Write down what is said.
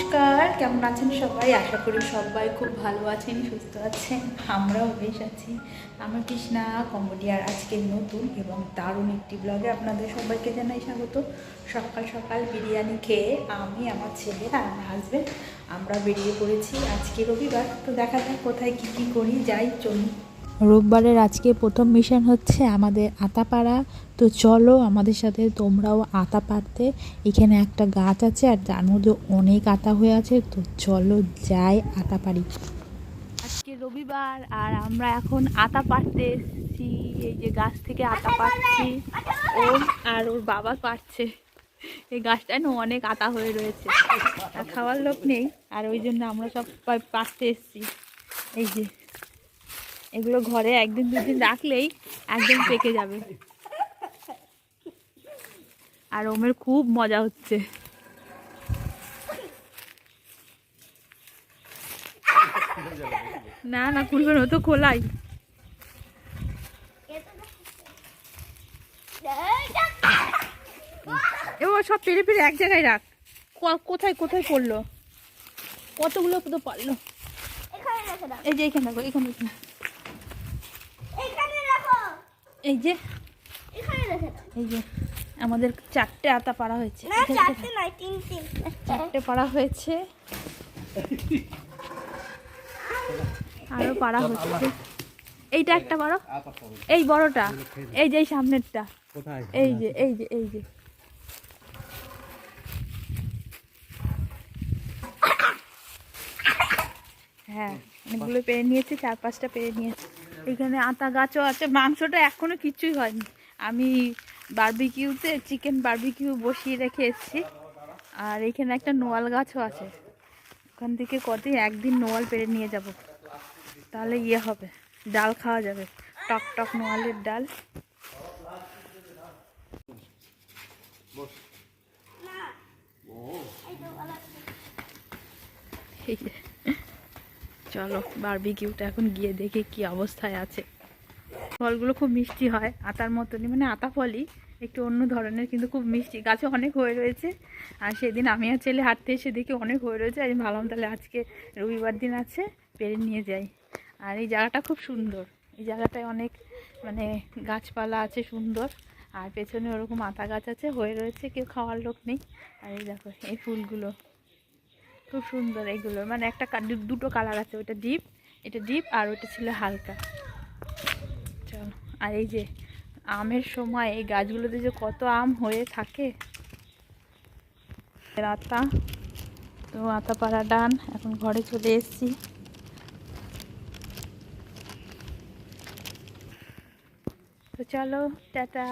কেমন আছেন সবাই? আশা করি সবাই খুব ভালো আছেন, সুস্থ আছেন। আমরাও বেশ আছি। আমার কৃষ্ণা কম্বোডিয়ার আজকে নতুন এবং দারুণ একটি ব্লগে আপনাদের সবাইকে জানাই স্বাগত। সকাল সকাল বিরিয়ানি খেয়ে আমি, আমার ছেলে আর আমার হাজব্যান্ড আমরা বেরিয়ে পড়েছি আজকে রবিবার। তো দেখা যাক কোথায় কী কী করি, যাই, চলুন। রোববারের আজকে প্রথম মিশন হচ্ছে আমাদের আতাপাড়া। তো চলো আমাদের সাথে তোমরাও আতা পারতে এখানে একটা গাছ আছে আর তার মধ্যে অনেক আতা হয়ে আছে। তো চলো যাই আতা পারি আজকে রবিবার আর আমরা এখন আতা পারতে এসেছি। এই যে গাছ থেকে আতা পারছি ও আর ওর বাবা পারছে এই গাছটায় না অনেক আতা হয়ে রয়েছে। আর খাওয়ার লোক নেই। আর ওই জন্য আমরা সব পারতে এসেছি। এই যে এগুলো ঘরে একদিন দুদিন রাখলেই একদম পেকে যাবে। আর ওমের খুব মজা হচ্ছে। না না খুলবে না তো খোলাই। এবার সব পেরে পেরে এক জায়গায় রাখ। কোথায় কোথায় পড়ল? কতগুলো তো পারল। এই যে এখানে দেখো এখানে এখানে। এই যে এই যে আমাদের চারটে আতা পাড়া হয়েছে। না চারটে পাড়া হয়েছে। আরও পাড়া হচ্ছে। এইটা একটা বড় এই বড়টা এই যে এই সামনেরটা। এই যে এই যে এই যে। হ্যাঁ অনেকগুলো পেরে নিয়েছে চার পাঁচটা পেরে নিয়েছে। এখানে আতা গাছও আছে মাংসটা এখনও কিছুই হয়নি। আমি বারবিকিউতে চিকেন বারবিকিউ বসিয়ে রেখে এসেছি। আর এখানে একটা নোয়াল গাছও আছে। ওখান থেকে কদিন একদিন নোয়াল পেরে নিয়ে যাব। তাহলে ইয়ে হবে ডাল খাওয়া যাবে। টক টক নোয়ালের ডাল। এই। চলো বারবিকিউটা এখন গিয়ে দেখে কি অবস্থায় আছে। ফলগুলো খুব মিষ্টি হয়, আতার মতনই মানে আতা ফলই, একটু অন্য ধরনের কিন্তু খুব মিষ্টি। গাছে অনেক হয়ে রয়েছে, আর সেদিন আমি আর ছেলে হাঁটতে এসে দেখি অনেক হয়ে রয়েছে। আমি ভাবলাম তাহলে আজকে রবিবার দিন আছে, পেরে নিয়ে যাই। আর এই জায়গাটা খুব সুন্দর, এই জায়গাটায় অনেক মানে গাছপালা আছে সুন্দর, আর পেছনে ওরকম আতা গাছ আছে, হয়ে রয়েছে, কেউ খাওয়ার লোক নেই। আর এই দেখো, এই ফুলগুলো। খুব সুন্দর এগুলো। মানে একটা দুটো কালার আছে, ওইটা ডিপ এটা ডিপ আর ওটা ছিল হালকা। চলো, আর এই যে আমের সময়, এই গাছগুলোতে যে কত আম হয়ে থাকে। আতা, তো আতা পাড়া ডান, এখন ঘরে চলে এসেছি। তো চলো, টাটা।